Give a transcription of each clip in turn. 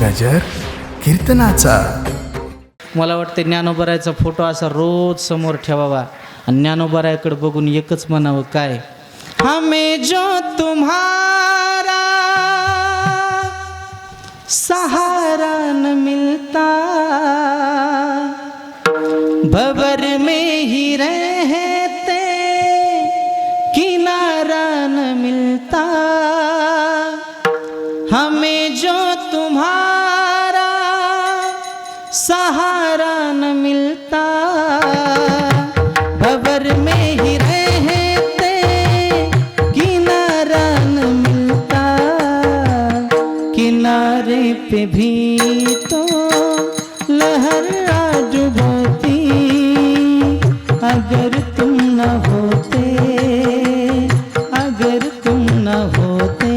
गजर कीर्तनाचा. मला वाटते ज्ञानोबरायचा फोटो असा रोज समोर ठेवावा. आणि ज्ञानोबरायाकडे बघून एकच म्हणावं काय? हमे जो तुम्हारा सहारा न मिलता भबर में ही रहते किनारा न मिलता हमें पे भी तो लहर आज डुबोती अगर तुम न होते अगर तुम न होते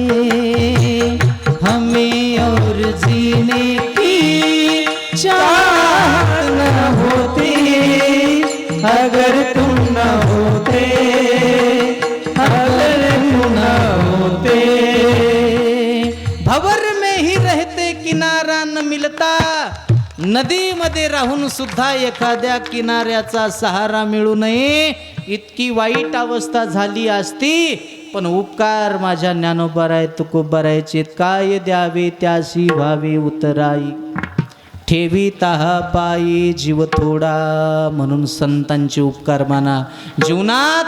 हमें और जीने की चाहत न होती अगर तुम न होते अगर तुम न होते भवर मिळता नदीमध्ये राहून सुद्धा एखाद्या किनाऱ्याचा सहारा मिळू नये. इतकी वाईट अवस्था झाली असती पण उपकार माझ्या ज्ञानोबाराय तुकोबरायचे काय द्यावे त्याशी व्हावे उतराई. ठेवी ताहा पायी जीव थोडा म्हणून संतांचे उपकार माना. जीवनात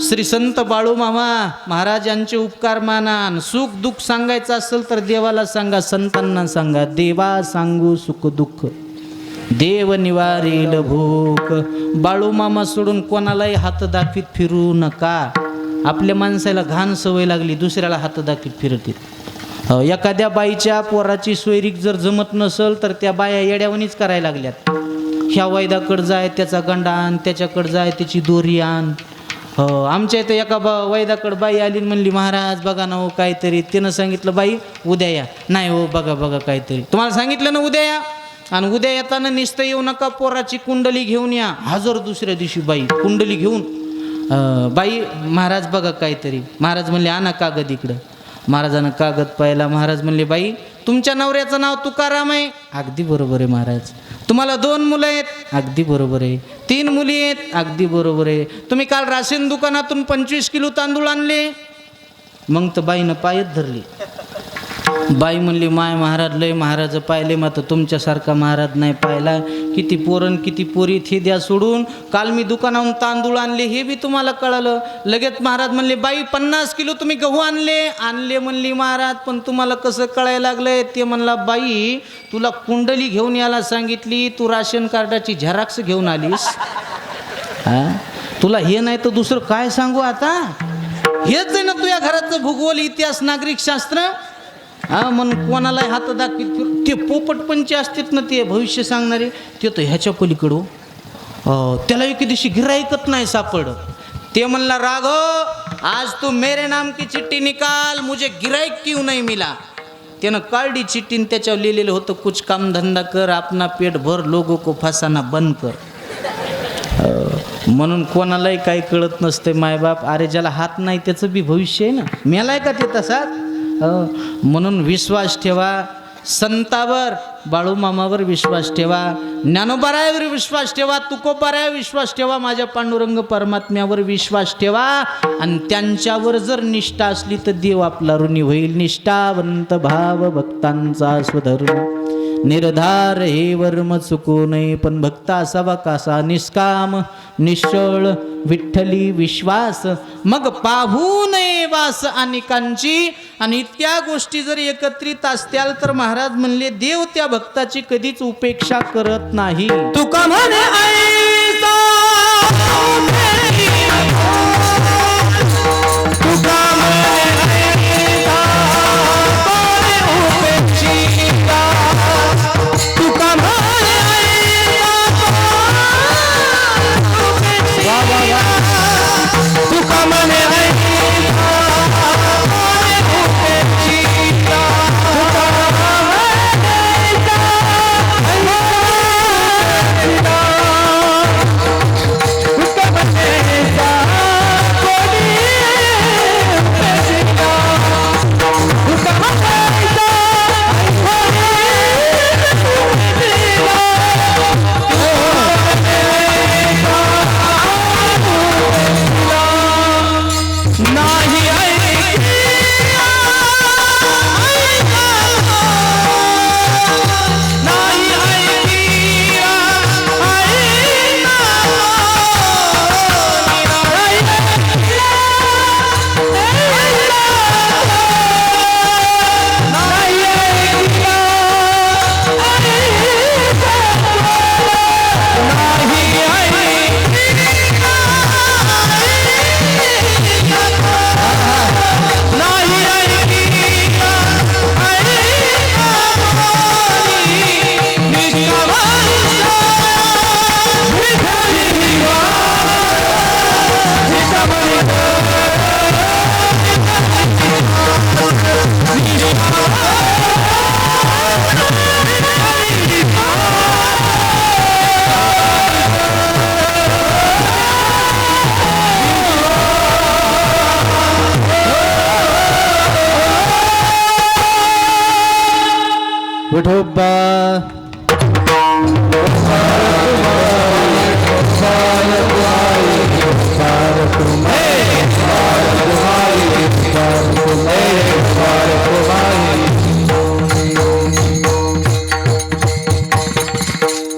श्री संत बाळूमामा महाराजांचे उपकार मानान सुख दुःख सांगायचं असेल तर देवाला सांगा संतांना सांगा. देवा सांगू सुख दुःख. देव निवारील भूक. बाळूमामा सोडून कोणालाही हात दाखवीत फिरू नका. आपल्या माणसाला घाण सवय लागली दुसऱ्याला हात दाखवीत फिरतील एखाद्या बाईच्या पोराची सोयरीक जर जमत नसेल तर त्या बाया येड्यावणीच करायला लागल्यात. ह्या वैद्याकडं जाय त्याचा गंडा आण त्याच्याकडं जाय त्याची दोरी आण. हो आमच्या इथं एका बा वैदाकडं बाई आली आणि म्हणली महाराज बघा ना हो काहीतरी. तिनं सांगितलं बाई उद्या या. नाही हो बघा बघा काहीतरी. तुम्हाला सांगितलं ना उद्या या? आणि उद्या येताना निसतं येऊ नका पोराची कुंडली घेऊन या. हजर दुसऱ्या दिवशी बाई कुंडली घेऊन. बाई महाराज बघा काहीतरी. महाराज म्हणले आणा कागद इकडं. महाराजानं कागद पाहिला. महाराज म्हणले बाई तुमच्या नवऱ्याचं नाव तुकाराम आहे. अगदी बरोबर आहे महाराज. तुम्हाला दोन मुलं आहेत. अगदी बरोबर आहे. तीन मुली आहेत. अगदी बरोबर आहे. तुम्ही काल राशन दुकानातून पंचवीस किलो तांदूळ आणले. मग तर बाईनं पायच धरली. बाई म्हणली माय महाराज लय महाराज पाहिले मात्र तुमच्यासारखा महाराज नाही पाहिला. किती पोरण किती पोरी थे द्या सोडून. काल मी दुकानाहून तांदूळ आणले हे बी तुम्हाला कळालं. लगेच महाराज म्हणले बाई पन्नास किलो तुम्ही गहू आणले. आणले म्हणली महाराज पण तुम्हाला कसं कळायला लागलंय? ते म्हणला बाई तुला कुंडली घेऊन यायला सांगितली तू राशन कार्डाची झेरॉक्स घेऊन आलीस. तुला हे नाही तर दुसरं काय सांगू आता? हेच आहे ना तुझ्या घराचं भूगोल इतिहास नागरिक शास्त्र. हा म्हणून कोणालाही हात दाखवीत फिर ते पोपटपंचे असतात ना ते भविष्य सांगणारे ते तर ह्याच्या पलीकडं हो. त्याला एके दिवशी गिराईकत नाही सापड ते म्हणला राघव आज तू मेरे नाम की चिठ्ठी निकाल मुझे गिराईक क्यों नाही मिला? त्यानं काळडी चिठ्ठी त्याच्यावर लिहिलेलं होतं कुछ काम धंदा कर आपना पेट भर लोगो को फसाना बंद कर. म्हणून कोणालाही काही कळत नसते मायबाप अरे ज्याला हात नाही त्याचं बी भविष्य आहे ना. मेलाय का ते तसाच? हो. म्हणून विश्वास ठेवा. संतावर बाळूमामावर विश्वास ठेवा. ज्ञानोपरायावर विश्वास ठेवा. तुकोपराया विश्वास ठेवा. माझ्या पांडुरंग परमात्म्यावर विश्वास ठेवा. आणि त्यांच्यावर जर निष्ठा असली तर देव आपला ऋणी होईल. निष्ठावंत भाव भक्तांचा स्वधर्म. निर्धार हे वर्म चुकू नये पण भक्त असावा कासा निष्काम. निश्चळ विठ्ठली विश्वास. मग पाहू नये वास अनेकांची. आणि त्या गोष्टी जर एकत्रित असत्याल तर महाराज म्हणले देव त्या भक्ताची कधीच उपेक्षा करत नाही. तुका म्हणे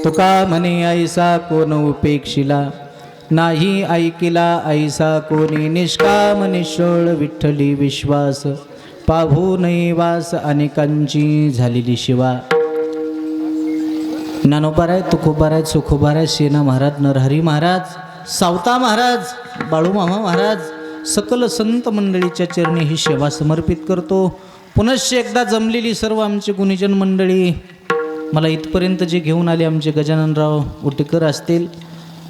तुका म्हणे ऐसा कोण उपेक्षिला? नाही ऐकिला ऐसा कोणी निष्काम निश्चळ विठ्ठली विश्वास. पाहू नये वास अनेकांची झालेली शिवा. ज्ञानोबार आहेत तुकोबार आहेत सुखोबार आहेत सेना महाराज नरहरी महाराज सावता महाराज बाळूमामा महाराज सकल संत मंडळीच्या चरणी ही सेवा समर्पित करतो. पुनश्च एकदा जमलेली सर्व आमची गुणीजन मंडळी मला इथपर्यंत जे घेऊन आले आमचे गजाननराव उटेकर असतील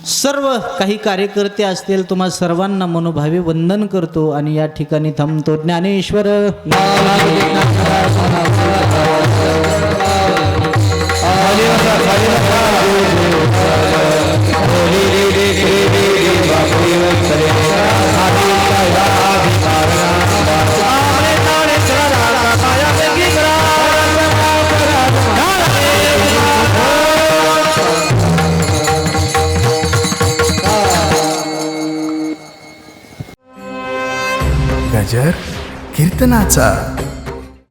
सर्व काही कार्यकर्ते असतील तुम्हा सर्वांना मनोभावे वंदन करतो आणि या ठिकाणी थांबतो. ज्ञानेश्वर गजर कीर्तनाचा.